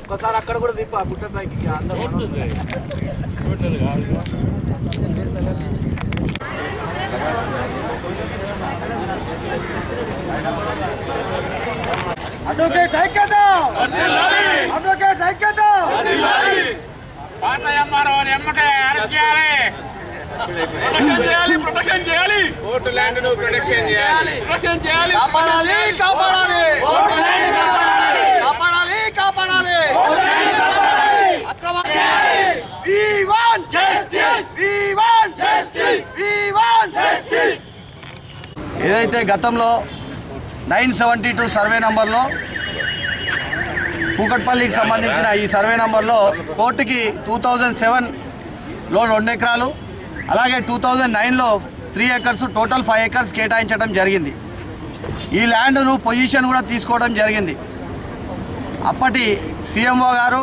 ఒక్కసారి అక్కడ కూడా దిప్పు ఆ గుట్ట పైకి అందరూ అడ్వకేట్ ఐక్యత అడ్వకేట్ ఐక్యత పాత ఎంఆర్ఓ ఎమ్మటే అరెస్ట్ చేయాలి. ప్రొటెక్షన్ చేయాలి ప్రొటెక్షన్ చేయాలి. ఓటు ల్యాండ్ను ప్రొటెక్షన్ చేయాలి. ప్రొటెక్షన్ చేయాలి. కాపాడాలి కాపాడాలి. కాపాడాలి. కాపాడాలి. అక్రమ We want justice. We want justice. We want justice. ఏదైతే గతంలో నైన్ సెవెంటీ టూ సర్వే నంబర్లో కూకట్పల్లికి సంబంధించిన ఈ సర్వే నంబర్లో కోర్టుకి టూ థౌజండ్ సెవెన్లో రెండు ఎకరాలు అలాగే టూ థౌజండ్ నైన్లో three acres total five acres కేటాయించడం జరిగింది. ఈ ల్యాండ్ను పొజిషన్ కూడా తీసుకోవడం జరిగింది. అప్పటి సీఎంఓ గారు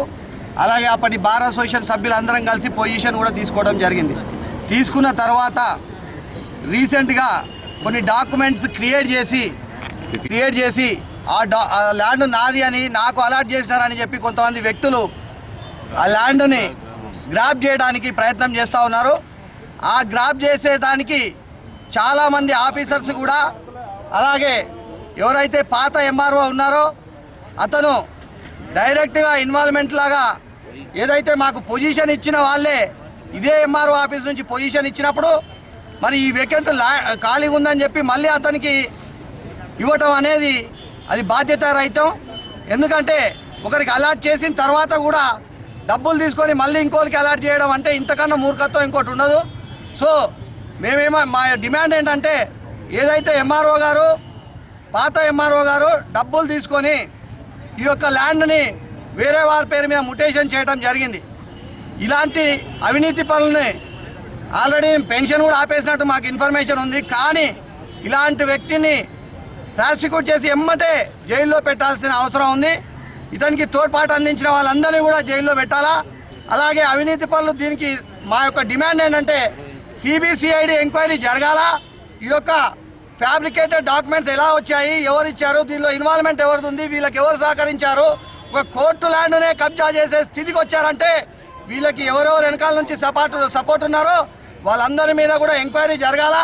అలాగే అప్పటి బార్ అసోసియేషన్ సభ్యులందరం కలిసి పొజిషన్ కూడా తీసుకోవడం జరిగింది. తీసుకున్న తర్వాత రీసెంట్గా కొన్ని డాక్యుమెంట్స్ క్రియేట్ చేసి క్రియేట్ చేసి ఆ డా ఆ ల్యాండ్ నాది అని నాకు అలాట్ చేసినారని చెప్పి కొంతమంది వ్యక్తులు ఆ ల్యాండ్ని గ్రాప్ చేయడానికి ప్రయత్నం చేస్తూ ఉన్నారు. ఆ గ్రాప్ చేసేదానికి చాలామంది ఆఫీసర్స్ కూడా అలాగే ఎవరైతే పాత ఎంఆర్ఓ ఉన్నారో అతను డైరెక్ట్గా ఇన్వాల్వ్మెంట్ లాగా ఏదైతే మాకు పొజిషన్ ఇచ్చిన వాళ్ళే ఇదే ఎంఆర్ఓ ఆఫీస్ నుంచి పొజిషన్ ఇచ్చినప్పుడు మరి ఈ వేకెంట్ లా ఖాళీగా ఉందని చెప్పి మళ్ళీ అతనికి ఇవ్వటం అనేది అది బాధ్యత రహితం ఎందుకంటే ఒకరికి అలాట్ చేసిన తర్వాత కూడా డబ్బులు తీసుకొని మళ్ళీ ఇంకోరికి అలాట్ చేయడం అంటే ఇంతకన్నా మూర్ఖత్వం ఇంకోటి ఉండదు. సో మేమేమో మా డిమాండ్ ఏంటంటే ఏదైతే ఎంఆర్ఓ గారు పాత ఎంఆర్ఓ గారు డబ్బులు తీసుకొని ఈ యొక్క ల్యాండ్ని వేరే వారి పేరు మీద ముటేషన్ చేయడం జరిగింది. ఇలాంటి అవినీతి పనుల్ని ఆల్రెడీ పెన్షన్ కూడా ఆపేసినట్టు మాకు ఇన్ఫర్మేషన్ ఉంది. కానీ ఇలాంటి వ్యక్తిని ప్రాసిక్యూట్ చేసి ఎమ్మటే జైల్లో పెట్టాల్సిన అవసరం ఉంది. ఇతనికి తోడ్పాటు అందించిన వాళ్ళందరినీ కూడా జైల్లో పెట్టాలా? అలాగే అవినీతి పనులు దీనికి మా యొక్క డిమాండ్ ఏంటంటే సిబిసిఐడి ఎంక్వైరీ జరగాల? ఈ యొక్క ఫ్యాబ్రికేటెడ్ డాక్యుమెంట్స్ ఎలా వచ్చాయి? ఎవరు ఇచ్చారు? దీనిలో ఇన్వాల్వ్మెంట్ ఎవరిది ఉంది? వీళ్ళకి ఎవరు సహకరించారు? ఒక కోర్టు ల్యాండ్నే కబ్జా చేసే స్థితికి వచ్చారంటే వీళ్ళకి ఎవరెవరు వెనకాల నుంచి సపోర్ట్ సపోర్ట్ ఉన్నారో వాళ్ళందరి మీద కూడా ఎంక్వైరీ జరగాల?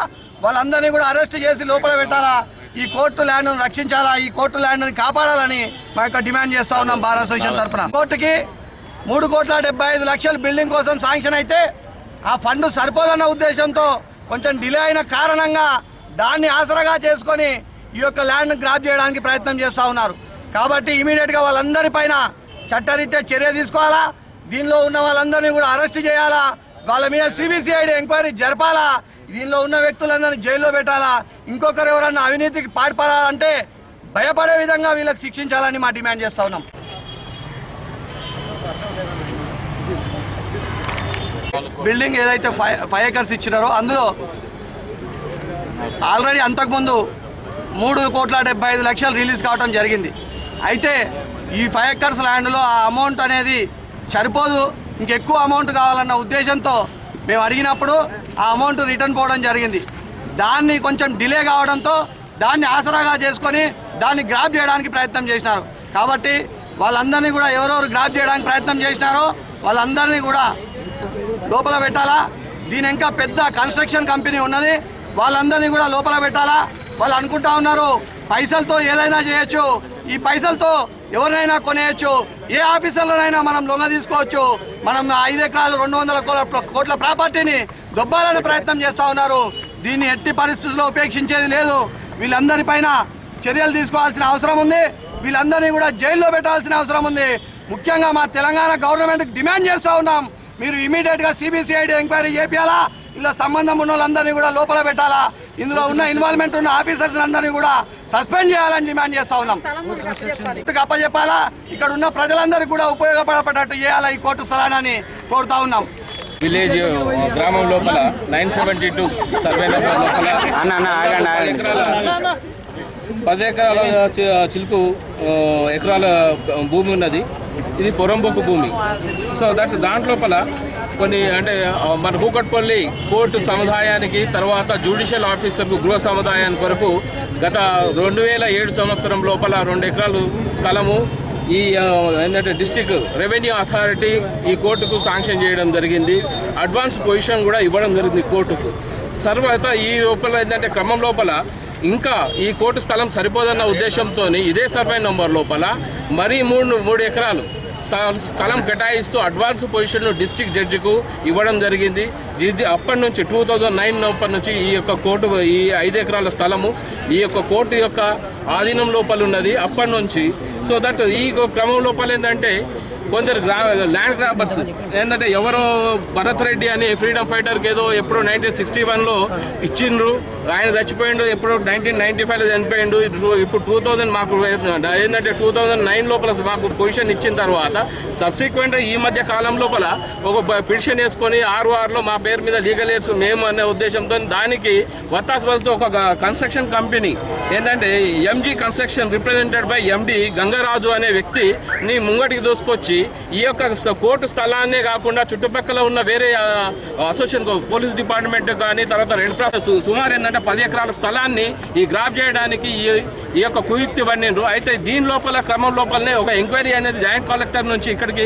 వాళ్ళందరినీ కూడా అరెస్ట్ చేసి లోపల పెట్టాలా? ఈ కోర్టు ల్యాండ్ను రక్షించాలా? ఈ కోర్టు ల్యాండ్ని కాపాడాలని మా యొక్క డిమాండ్ చేస్తా ఉన్నాం బార్ అసోసియేషన్ తరఫున. కోర్టుకి మూడు కోట్ల డెబ్బై ఐదు లక్షల బిల్డింగ్ కోసం శాంక్షన్ అయితే ఆ ఫండ్ సరిపోదన్న ఉద్దేశంతో కొంచెం డిలే అయిన కారణంగా దాన్ని ఆసరాగా చేసుకొని ఈ యొక్క ల్యాండ్ను గ్రాప్ చేయడానికి ప్రయత్నం చేస్తూ ఉన్నారు. కాబట్టి ఇమీడియట్గా వాళ్ళందరిపైన చట్టరీత్యా చర్య తీసుకోవాలా? దీనిలో ఉన్న వాళ్ళందరినీ కూడా అరెస్ట్ చేయాలా? వాళ్ళ మీద సిబిసిఐడి ఎంక్వైరీ జరపాలా? దీనిలో ఉన్న వ్యక్తులందరినీ జైల్లో పెట్టాలా? ఇంకొకరు ఎవరన్నా అవినీతికి పాటుపడాలంటే భయపడే విధంగా వీళ్ళకి శిక్షించాలని మా డిమాండ్ చేస్తా ఉన్నాం. బిల్డింగ్ ఏదైతే ఫైవ్ ఫైవ్ ఎకర్స్ ఇచ్చినారో అందులో ఆల్రెడీ అంతకుముందు మూడు కోట్ల డెబ్బై ఐదు లక్షలు రిలీజ్ కావడం జరిగింది. అయితే ఈ ఫైవ్ ఎకర్స్ ల్యాండ్లో ఆ అమౌంట్ అనేది సరిపోదు ఇంకెక్కువ అమౌంట్ కావాలన్న ఉద్దేశంతో మేము అడిగినప్పుడు ఆ అమౌంట్ రిటర్న్ పోవడం జరిగింది. దాన్ని కొంచెం డిలే కావడంతో దాన్ని ఆసరాగా చేసుకొని దాన్ని గ్రాప్ చేయడానికి ప్రయత్నం చేసినారు. కాబట్టి వాళ్ళందరినీ కూడా ఎవరెవరు గ్రాప్ చేయడానికి ప్రయత్నం చేసినారో వాళ్ళందరినీ కూడా లోపల పెట్టాలా? దీని ఇంకా పెద్ద కన్స్ట్రక్షన్ కంపెనీ ఉన్నది. వాళ్ళందరినీ కూడా లోపల పెట్టాలా? వాళ్ళు అనుకుంటా ఉన్నారు పైసలతో ఏదైనా చేయొచ్చు. ఈ పైసలతో ఎవరినైనా కొనేయచ్చు. ఏ ఆఫీసర్లోనైనా మనం లొంగ తీసుకోవచ్చు. మనం ఐదు ఎకరాలు రెండు వందల కోట్ల కోట్ల ప్రాపర్టీని దొబ్బాలని ప్రయత్నం చేస్తూ ఉన్నారు. దీన్ని ఎట్టి పరిస్థితుల్లో ఉపేక్షించేది లేదు. వీళ్ళందరిపైన చర్యలు తీసుకోవాల్సిన అవసరం ఉంది. వీళ్ళందరినీ కూడా జైల్లో పెట్టాల్సిన అవసరం ఉంది. ముఖ్యంగా మా తెలంగాణ గవర్నమెంట్కి డిమాండ్ చేస్తూ ఉన్నాం. మీరు ఇమీడియట్గా సిబిసిఐడి ఎంక్వైరీ చేపియాలా? ఇలా సంబంధం ఉన్న వాళ్ళందరినీ కూడా లోపల పెట్టాలా? ఇందులో ఉన్న ఇన్వాల్వ్మెంట్ ఉన్న ఆఫీసర్స్ అందరినీ కూడా సస్పెండ్ చేయాలని డిమాండ్ చేస్తా ఉన్నాం. అప్పచెప్పాలా ఇక్కడ ఉన్న ప్రజలందరికీ కూడా ఉపయోగపడేటట్టు చేయాలా ఈ కోర్టు స్థలాన్ని కోరుతా ఉన్నాం. విలేజ్ గ్రామం లోపల nine seventy two survey number లోపల పది ఎకరాల చిలుకు ఎకరాల భూమి ఉన్నది. ఇది పొరంబొక్కు భూమి. సో దట్ దాంట్లోపల కొన్ని అంటే మన కూకట్పల్లి కోర్టు సముదాయానికి తర్వాత జ్యుడిషియల్ ఆఫీసర్కు గృహ సముదాయానికి వరకు గత రెండు వేల ఏడు సంవత్సరం లోపల రెండు ఎకరాలు స్థలము ఈ ఏంటంటే డిస్టిక్ రెవెన్యూ అథారిటీ ఈ కోర్టుకు శాంక్షన్ చేయడం జరిగింది. అడ్వాన్స్ పొజిషన్ కూడా ఇవ్వడం జరిగింది కోర్టుకు. తర్వాత ఈ లోపల ఏంటంటే క్రమం లోపల ఇంకా ఈ కోర్టు స్థలం సరిపోదన్న ఉద్దేశంతో ఇదే సర్వే నంబర్ లోపల మరీ మూడు మూడు ఎకరాలు స్థలం కేటాయిస్తూ అడ్వాన్స్ పొజిషన్ను డిస్టిక్ జడ్జికు ఇవ్వడం జరిగింది. జడ్జి అప్పటి నుంచి టూ థౌజండ్ నైన్ అప్పటి నుంచి ఈ యొక్క కోర్టు ఈ ఐదు ఎకరాల స్థలము ఈ యొక్క కోర్టు యొక్క ఆధీనం లోపల ఉన్నది అప్పటి నుంచి. సో దట్ ఈ క్రమం లోపల ఏంటంటే కొందరు గ్రా ల్యాండ్ గ్రాబర్స్ ఏంటంటే ఎవరో భరత్ రెడ్డి అని ఫ్రీడమ్ ఫైటర్కి ఏదో ఎప్పుడో నైన్టీన్ సిక్స్టీ వన్లో ఇచ్చిండ్రు. ఆయన చచ్చిపోయిండు ఎప్పుడో నైన్టీన్ నైన్టీ ఫైవ్లో చనిపోయిండు. ఇప్పుడు- టూ థౌజండ్ మాకు ఏంటంటే టూ థౌజండ్ నైన్ లోపల మాకు పొజిషన్ ఇచ్చిన తర్వాత సబ్సిక్వెంట్ ఈ మధ్య కాలం లోపల ఒక పిటిషన్ వేసుకొని ఆరు ఆరులో మా పేరు మీద లీగల్ ఎయిడ్స్ మేము అనే ఉద్దేశంతో దానికి వత్తాస్ వత్తాసులతో ఒక కన్స్ట్రక్షన్ కంపెనీ ఏంటంటే MG construction represented by MD Gangaraju అనే వ్యక్తి నీ ముంగటికి దూసుకొచ్చి ఈ యొక్క కోర్టు స్థలాన్నే కాకుండా చుట్టుపక్కల ఉన్న వేరే అసోసియేషన్ పోలీస్ డిపార్ట్మెంట్ కానీ తర్వాత రెడ్ క్రాస్ సుమారు ఏంటంటే పది ఎకరాల స్థలాన్ని ఈ గ్రాప్ చేయడానికి ఈ ఈ యొక్క కుయుక్తి పడినరు అయితే దీని లోపల క్రమం లోపలనే ఒక ఎంక్వైరీ అనేది జాయింట్ కలెక్టర్ నుంచి ఇక్కడికి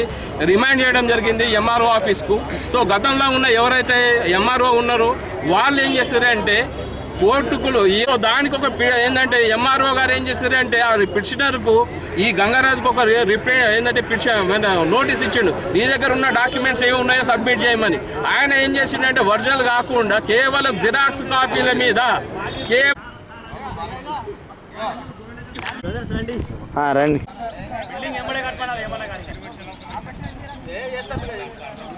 రిమాండ్ చేయడం జరిగింది ఎంఆర్ఓ ఆఫీస్కు. సో గతంలో ఉన్న ఎవరైతే ఎంఆర్ఓ ఉన్నారో వాళ్ళు ఏం చేస్తారంటే కోర్టుకులు ఈ దానికి ఒక పి- ఏంటంటే ఎంఆర్ఓ గారు ఏం చేశారంటే ఆ పిటిషనర్కు ఈ గంగారాజుకు ఒక రిప్లై ఏంటంటే పిటిషన్ నోటీస్ ఇచ్చిండు. నీ దగ్గర ఉన్న డాక్యుమెంట్స్ ఏమి ఉన్నాయో సబ్మిట్ చేయమని. ఆయన ఏం చేసిండంటే ఒరిజినల్ కాకుండా కేవలం జిరాక్స్ కాపీల మీద కే ఆ, రండి.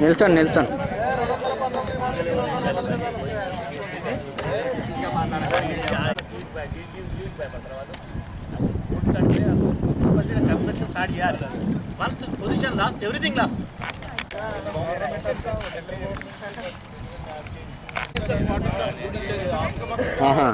నిల్చోండి కన్స్ట్రక్షన్ స్టార్ట్ చేయాలి once position lost everything lost ఆహా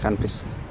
Canpes.